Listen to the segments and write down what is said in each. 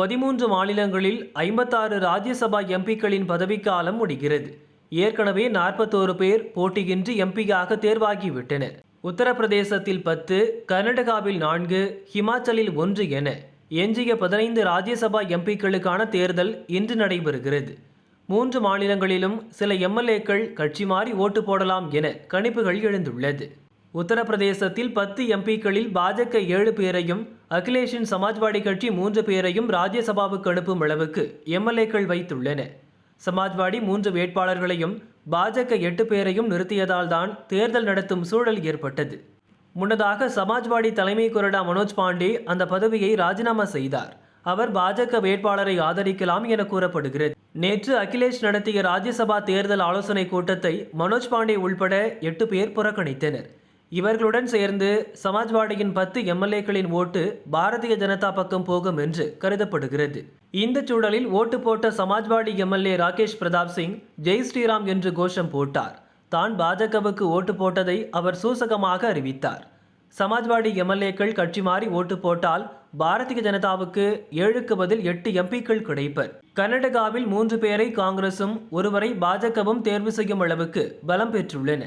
பதிமூன்று மாநிலங்களில் ஐம்பத்தாறு ராஜ்யசபா எம்பிக்களின் பதவிக்காலம் முடிகிறது. ஏற்கனவே நாற்பத்தோரு பேர் போட்டியின்றி எம்பியாக தேர்வாகிவிட்டனர். உத்தரப்பிரதேசத்தில் பத்து கர்நாடகாவில் நான்கு ஹிமாச்சலில் ஒன்று என எஞ்சிய பதினைந்து ராஜ்யசபா எம்பிக்களுக்கான தேர்தல் இன்று நடைபெறுகிறது. மூன்று மாநிலங்களிலும் சில எம்எல்ஏக்கள் கட்சி மாறி ஓட்டு போடலாம் என கணிப்புகள் எழுந்துள்ளது. உத்தரப்பிரதேசத்தில் பத்து எம்பிக்களில் பாஜக ஏழு பேரையும் அகிலேஷின் சமாஜ்வாடி கட்சி மூன்று பேரையும் ராஜ்யசபாவுக்கு அனுப்பும் அளவுக்கு எம்எல்ஏக்கள் வைத்துள்ளன. சமாஜ்வாடி மூன்று வேட்பாளர்களையும் பாஜக எட்டு பேரையும் நிறுத்தியதால் தான் தேர்தல் நடத்தும் சூழல் ஏற்பட்டது. முன்னதாக சமாஜ்வாடி தலைமை கொறடா மனோஜ் பாண்டே அந்த பதவியை ராஜினாமா செய்தார். அவர் பாஜக வேட்பாளரை ஆதரிக்கலாம் என கூறப்படுகிறது. நேற்று அகிலேஷ் நடத்திய ராஜ்யசபா தேர்தல் ஆலோசனை கூட்டத்தை மனோஜ் பாண்டே உள்பட எட்டு பேர் புறக்கணித்தனர். இவர்களுடன் சேர்ந்து சமாஜ்வாடியின் பத்து எம்எல்ஏக்களின் ஓட்டு பாரதிய ஜனதா பக்கம் போகும் என்று கருதப்படுகிறது. இந்த சூழலில் ஓட்டு போட்ட சமாஜ்வாடி எம்எல்ஏ ராகேஷ் பிரதாப் சிங் ஜெய் ஸ்ரீராம் என்று கோஷம் போட்டார். தான் பாஜகவுக்கு ஓட்டு போட்டதை அவர் சூசகமாக அறிவித்தார். சமாஜ்வாடி எம்எல்ஏக்கள் கட்சி மாறி ஓட்டு போட்டால் பாரதிய ஜனதாவுக்கு ஏழுக்கு பதில் எட்டு எம்பிக்கள் கிடைப்பர். கர்நாடகாவில் மூன்று பேரை காங்கிரசும் ஒருவரை பாஜகவும் தேர்வு செய்யும் அளவுக்கு பலம் பெற்றுள்ளன.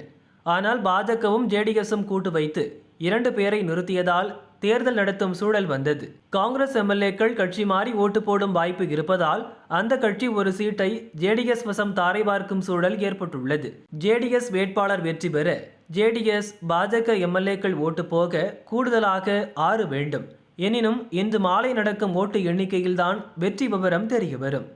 ஆனால் பாஜகவும் ஜேடிஎஸும் கூட்டு வைத்து இரண்டு பேரை நிறுத்தியதால் தேர்தல் நடத்தும் சூழல் வந்தது. காங்கிரஸ் எம்எல்ஏக்கள் கட்சி மாறி ஓட்டு போடும் வாய்ப்பு இருப்பதால் அந்த கட்சி ஒரு சீட்டை ஜேடிஎஸ் வசம் தாரை பார்க்கும் சூழல் ஏற்பட்டுள்ளது. ஜேடிஎஸ் வேட்பாளர் வெற்றி பெற ஜேடிஎஸ் பாஜக எம்எல்ஏக்கள் ஓட்டு போக கூடுதலாக ஆறு வேண்டும். எனினும் இன்று மாலை நடக்கும் ஓட்டு எண்ணிக்கையில்தான் வெற்றி விவரம் தெரிய வரும்